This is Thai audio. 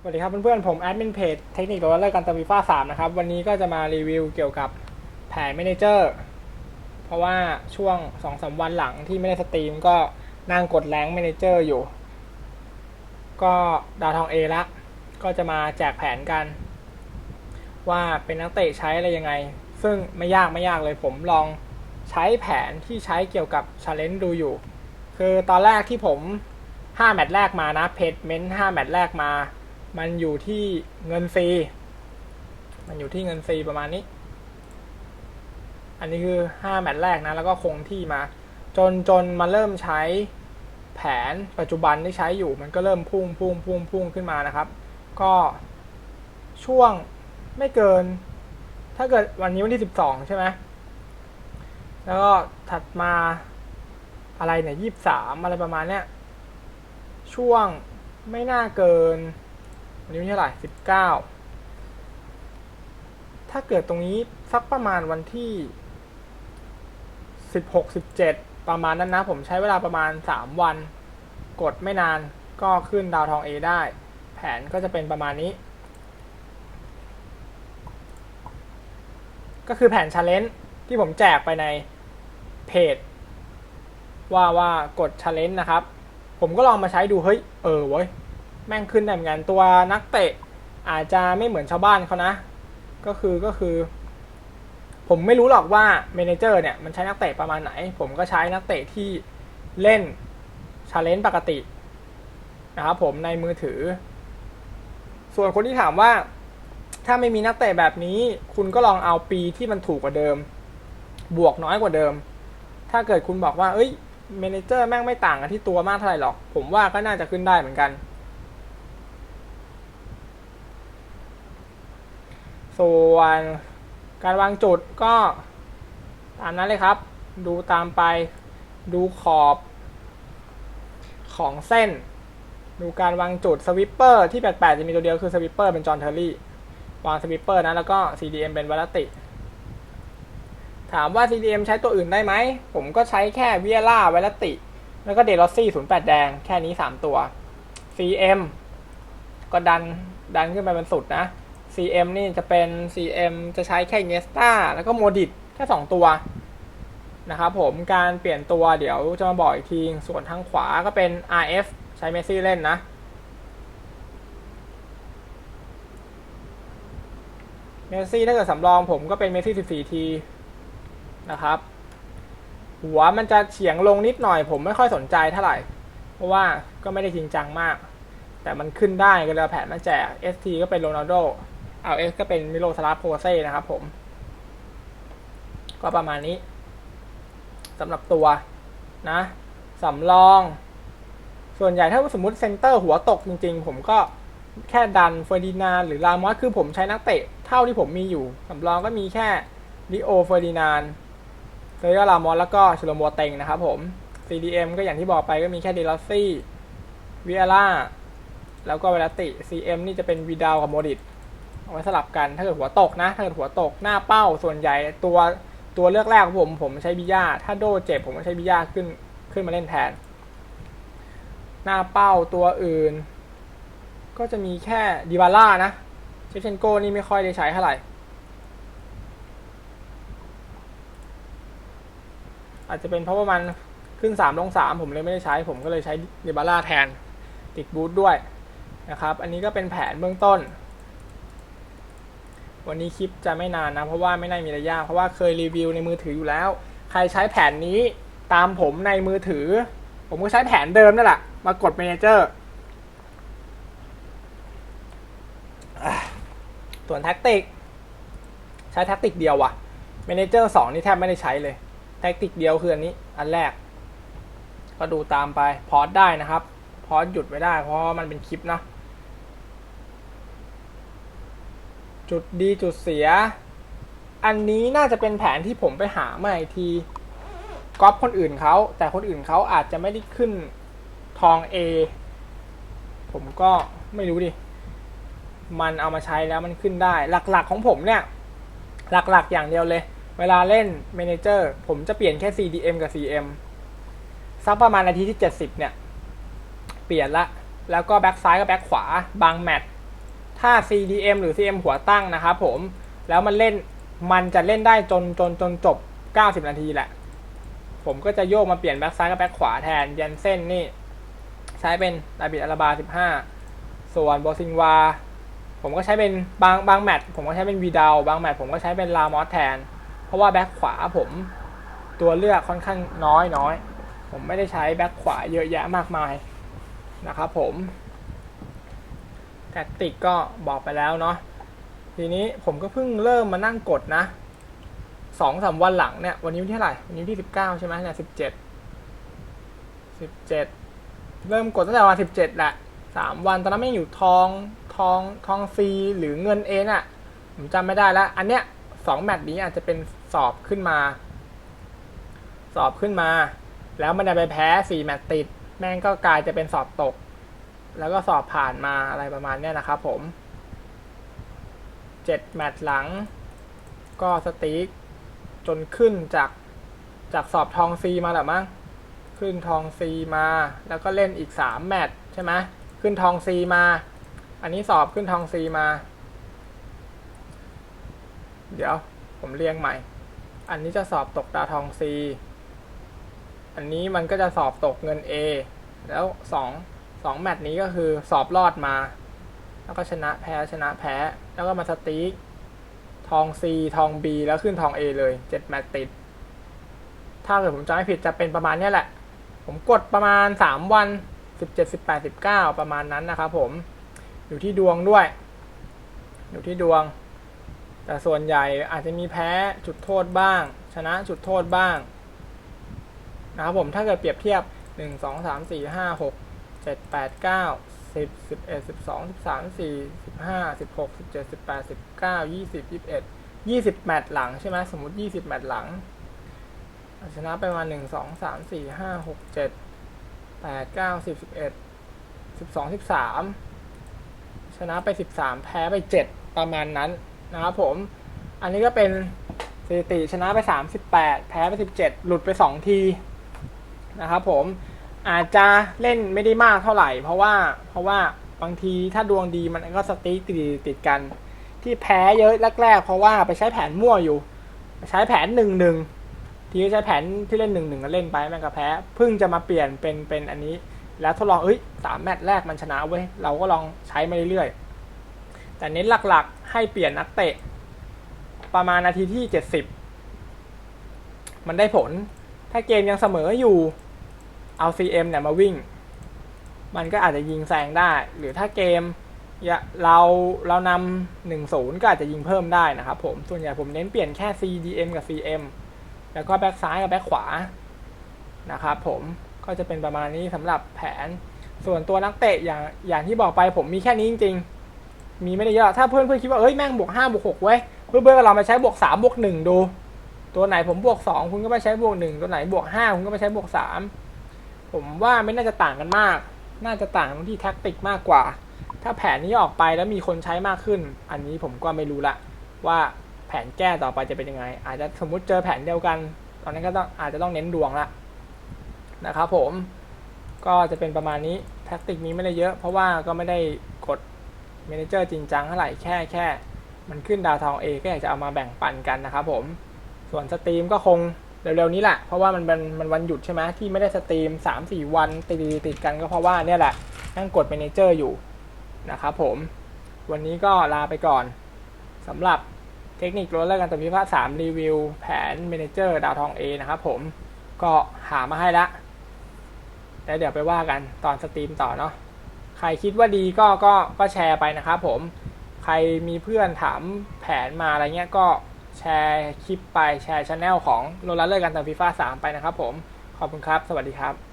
สวัสดีครับเพื่อนๆผมแอดมินเพจเทคนิคตัวเลิกกันตะวีฟ้าสามนะครับวันนี้ก็จะมารีวิวเกี่ยวกับแผน m ม n เจอร์เพราะว่าช่วง2องสาวันหลังที่ไม่ได้สตรีมก็นั่งกดแรง m ม n เจอร์อยู่ ก็ดาวทองเอละ ก็จะมาแจกแผนกัน ว่าเป็นนักเตะใช้อะไรยังไง ซึ่งไม่ยากไม่ยากเลยผมลองใช้แผนที่ใช้เกี่ยวกับชาเลนจ์ดูอยู่ คือตอนแรกที่ผม5แมตช์แรกมานะเพจเมนต์5แมตช์แรกมา มันอยู่ที่เงินฟรี มันอยู่ที่เงินฟรีประมาณนี้ อันนี้คือ 5 แมตช์แรกนะ แล้วก็คงที่มา จนจนมาเริ่มใช้แผนปัจจุบันที่ใช้อยู่ มันก็เริ่มพุ่งพุ่งพุ่งพุ่งขึ้นมานะครับ ก็ช่วงไม่เกิน ถ้าเกิดวันนี้วันที่ 12 ใช่ไหมแล้วก็ถัดมาอะไรเนี่ย 23 อะไรประมาณเนี้ยช่วงไม่น่าเกิน วันนี้วันที่เท่าไหร่สิบเก้าถ้าเกิดตรงนี้สักประมาณวันที่สิบหกสิบเจ็ดประมาณนั้นนะ ผมใช้เวลาประมาณสามวัน กดไม่นานก็ขึ้นดาวทอง A ได้ แผนก็จะเป็นประมาณนี้ ก็คือแผนชาเลนจ์ที่ผมแจกไปในเพจ ว่าว่ากดชาเลนจ์นะครับ ผมก็ลองมาใช้ดู เฮ้ย เออเว้ย แม่งขึ้นได้เหมือนกันตัวนักเตะอาจจะไม่เหมือนชาวบ้านเขานะ ก็คือก็คือ ผมไม่รู้หรอกว่าเมนเจอร์เนี่ยมันใช้นักเตะประมาณไหน ผมก็ใช้นักเตะที่เล่นชาเลนจ์ปกตินะครับผมในมือถือ ส่วนคนที่ถามว่า ถ้าไม่มีนักเตะแบบนี้ คุณก็ลองเอาปีที่มันถูกกว่าเดิม บวกน้อยกว่าเดิม ถ้าเกิดคุณบอกว่า เอ้ยเมนเจอร์แม่งไม่ต่างกันที่ตัวมากเท่าไหร่หรอก ผมว่าก็น่าจะขึ้นได้เหมือนกัน ส่วนการวางจุดก็ตามนั้นเลยครับ ดูตามไป ดูขอบของเส้น ดูการวางจุดสวิปเปอร์ที่แปลกๆจะมีตัวเดียวคือสวิปเปอร์เป็นจอห์นเทอร์รี่วางสวิปเปอร์นะแล้วก็ CDM เป็นวัลติ ถามว่า CDM ใช้ตัวอื่นได้ไหม ผมก็ใช้แค่วิเอล่าวัลติ แล้วก็เดลอซี่08แดงแค่นี้3ตัว CM ก็ดันดันขึ้นไปเป็นสุดนะ CM นี่จะเป็น CM จะใช้แค่เนสตาแล้วก็โมดิตแค่ 2 ตัวนะครับผมการเปลี่ยนตัวเดี๋ยวจะมาบอกอีกที ส่วนทางขวาก็เป็น RF ใช้เมสซี่เล่นนะ เมสซี่ถ้าเกิดสำรองผมก็เป็นเมสซี่14 ทีนะครับ หัวมันจะเฉียงลงนิดหน่อยผมไม่ค่อยสนใจเท่าไหร่ เพราะว่าก็ไม่ได้จริงจังมาก แต่มันขึ้นได้ก็เลยแผนมาแจก ST ก็เป็นโรนัลโด เอา S ก็เป็นมิโลสลาโพเซ่นะครับผม ก็ประมาณนี้สำหรับตัวนะสำรอง ส่วนใหญ่ถ้าสมมติเซนเตอร์หัวตกจริง ๆ ผมก็แค่ดันเฟอร์ดินานหรือลามอสคือผมใช้นักเตะเท่าที่ผมมีอยู่สำรองก็มีแค่ลิโอเฟอร์ดินานเซเรียลามอสแล้วก็ชโลโมเต็งนะครับผม CDM ก็อย่างที่บอกไปก็มีแค่เดลอสซี่วิอาร่าแล้วก็เวลาติ CM นี่จะเป็นวีดาวกับโมดิต เอาไว้สลับกันถ้าเกิดหัวตกนะ ถ้าเกิดหัวตกหน้าเป้าส่วนใหญ่ตัวตัวเลือกแรกของผมผมใช้บิยาถ้าโดเจ็บผมก็ใช้บิยาขึ้นขึ้นมาเล่นแทน หน้าเป้าตัวอื่น ก็จะมีแค่ดิบาร่านะเชฟเชนโกนี่ไม่ค่อยได้ใช้เท่าไหร่อาจจะเป็นเพราะว่ามันขึ้นสามลงสามผมเลยไม่ได้ใช้ ผมก็เลยใช้ดิบาร่าแทน ติดบูทด้วยนะครับ อันนี้ก็เป็นแผนเบื้องต้น วันนี้คลิปจะไม่นานนะ เพราะว่าไม่น่ามีอะยากเพราะว่าเคยรีวิวในมือถืออยู่แล้ว ใครใช้แผนนี้ตามผมในมือถือ ผมก็ใช้แผนเดิมนั่นแหละมากดเมนเจอร์ส่วนแท็กติก ใช้แท็กติกเดียวว่ะเมนเจอร์สองนี่แทบไม่ได้ใช้เลย แท็กติกเดียวคืออันนี้ อันแรก ก็ดูตามไป พอสได้นะครับ พอสหยุดไว้ได้เพราะมันเป็นคลิปนะ จุดดีจุดเสีย อันนี้น่าจะเป็นแผนที่ผมไปหามาอีกทีก๊อปคนอื่นเขาแต่คนอื่นเขาอาจจะไม่ได้ขึ้นทอง A ผมก็ไม่รู้ดิ มันเอามาใช้แล้วมันขึ้นได้ หลักๆของผมเนี่ย หลักๆอย่างเดียวเลย เวลาเล่นเมนเจอร์ผมจะเปลี่ยนแค่ CDM กับ CM สักประมาณนาทีที่ 70 เนี่ย เปลี่ยนละ แล้วก็แบ็กซ้ายกับแบ็กขวา บางแมตช์ ถ้า CDM หรือ CM หัวตั้งนะครับผม แล้วมันเล่นมันจะเล่นได้จนจนจนจบ 90 นาทีแหละ ผมก็จะโยกมาเปลี่ยนแบ็กซ้ายกับแบ็กขวาแทนยันเส้นนี่ ใช้เป็นดาบิดอาราบา 15 ส่วนโบซิงวา ผมก็ใช้เป็นบางบางแมตช์ผมก็ใช้เป็นวีดาวบางแมตช์ผมก็ใช้เป็นลามอสแทน เพราะว่าแบ็กขวาผมตัวเลือกค่อนข้างน้อยน้อย ผมไม่ได้ใช้แบ็กขวาเยอะแยะมากมายนะครับผม แท็กติกก็บอกไปแล้วเนาะทีนี้ผมก็เพิ่งเริ่มมานั่งกดนะสองสามวันหลังเนี่ย วันนี้วันที่เท่าไหร่ วันนี้ที่สิบเก้าใช่ไหมเนี่ยสิบเจ็ดสิบเจ็ดเริ่มกดตั้งแต่วันสิบเจ็ดแหละสามวันตอนนั้นไม่อยู่ทองทองทองฟรีหรือเงินเองอะผมจำไม่ได้แล้ว อันเนี้ยสองแมตช์นี้อาจจะเป็นสอบขึ้นมา สอบขึ้นมา แล้วมันจะไปแพ้สี่แมตช์ติด แม่งก็กลายจะเป็นสอบตก แล้วก็สอบผ่านมาอะไรประมาณเนี้ยนะครับผมเจ็ดแมตช์หลัง ก็สตีกจนขึ้นจากจากสอบทองซีมาแหละมั้งขึ้นทองซีมาแล้วก็เล่นอีกสามแมตช์ใช่ไหมขึ้นทองซีมา อันนี้สอบขึ้นทองซีมา เดี๋ยวผมเรียงใหม่ อันนี้จะสอบตกดาทองซีอันนี้มันก็จะสอบตกเงิน A แล้วสอง สองแมตช์นี้ก็คือสอบรอดมา แล้วก็ชนะแพ้ชนะแพ้ แล้วก็มาสตีกทอง C ทอง B แล้วขึ้นทอง A เลยเจ็ดแมตช์ติด ถ้าเกิดผมจำไม่ผิดจะเป็นประมาณนี้แหละ ผมกดประมาณ3วัน17 18 19ประมาณนั้นนะครับผม อยู่ที่ดวงด้วย อยู่ที่ดวง แต่ส่วนใหญ่อาจจะมีแพ้จุดโทษบ้าง ชนะจุดโทษบ้าง นะครับผมถ้าเกิดเปรียบเทียบ 1 2 3 4 5 6 7 8 9 10 11 12 13 14 15 16 17 18 19 20 21 20แมตช์หลังใช่ไหมสมมติ20แมตช์หลังชนะไปมา1 2 3 4 5 6 7 8 9 10 11 12 13ชนะไป13แพ้ไป7ประมาณนั้นนะครับผม อันนี้ก็เป็นสถิติชนะไป38แพ้ไป17หลุดไป2ทีนะครับผม อาจจะเล่นไม่ได้มากเท่าไหร่ เพราะว่าเพราะว่าบางทีถ้าดวงดีมันก็สติ๊กติดติดกัน ที่แพ้เยอะแรกๆเพราะว่าไปใช้แผนมั่วอยู่ ใช้แผนหนึ่งหนึ่งทีใช้แผนที่เล่นหนึ่งหนึ่งก็เล่นไปแม่งก็แพ้เพิ่งจะมาเปลี่ยนเป็นเป็นอันนี้ แล้วทดลองเอ้ยสามแมตช์แรกมันชนะเว้ยเราก็ลองใช้มาเรื่อยๆแต่เน้นหลักๆ ให้เปลี่ยนนักเตะ ประมาณนาทีที่เจ็ดสิบมันได้ผล ถ้าเกมยังเสมออยู่ เอา CM เนี่ยมาวิ่ง มันก็อาจจะยิงแซงได้ หรือถ้าเกมเราเรานำหนึ่งศูนย์ก็อาจจะยิงเพิ่มได้นะครับผมส่วนใหญ่ผมเน้นเปลี่ยนแค่ CDM กับ CM แล้วก็แบ็กซ้ายกับแบ็กขวานะครับผมก็จะเป็นประมาณนี้สำหรับแผนส่วนตัวนักเตะอย่างอย่างที่บอกไปผมมีแค่นี้จริง ๆ มีไม่ได้เยอะถ้าเพื่อนเพื่อนคิดว่าเอ้ยแม่งบวกห้าบวกหกเว้ยเพื่อนเพื่อนก็ลองมาใช้บวกสามบวกหนึ่งดู ตัวไหนผมบวกสองคุณก็ไปใช้บวกหนึ่งตัวไหนบวกห้าคุณก็ไปใช้บวกสาม ผมว่าไม่น่าจะต่างกันมาก น่าจะต่างตรงที่แท็กติกมากกว่า ถ้าแผนนี้ออกไปแล้วมีคนใช้มากขึ้น อันนี้ผมก็ไม่รู้ละว่าแผนแก้ต่อไปจะเป็นยังไง อาจจะสมมุติเจอแผนเดียวกัน ตอนนั้นก็ต้องอาจจะต้องเน้นดวงละนะครับผมก็จะเป็นประมาณนี้แท็กติกนี้ไม่ได้เยอะ เพราะว่าก็ไม่ได้กดเมนเจอร์จริงจังเท่าไหร่แค่แค่ มันขึ้นดาวทองเอก็อยากจะเอามาแบ่งปันกันนะครับผม ส่วนสตรีมก็คง เร็วๆนี้แหละ เพราะว่ามันเป็นมันวันหยุดใช่ไหมที่ไม่ได้สตรีม 3-4 วันติดติดกันก็เพราะว่าเนี่ยแหละนั่งกดเมนเจอร์อยู่นะครับผม วันนี้ก็ลาไปก่อนสำหรับเทคนิครถเลิกกันตัวิพาสามรีวิว แผนเมนเจอร์ดาวทอง A นะครับผมก็หามาให้ละแล้วเดี๋ยวไปว่ากันตอนสตรีมต่อเนาะใครคิดว่าดีก็ก็ก็แชร์ไปนะครับผม ใครมีเพื่อนถามแผนมาอะไรเงี้ยก็ แชร์คลิปไปแชร์ช anel ของโลลัสเลิกกันตัวิฟาสามไปนะครับผม ขอบคุณครับ สวัสดีครับ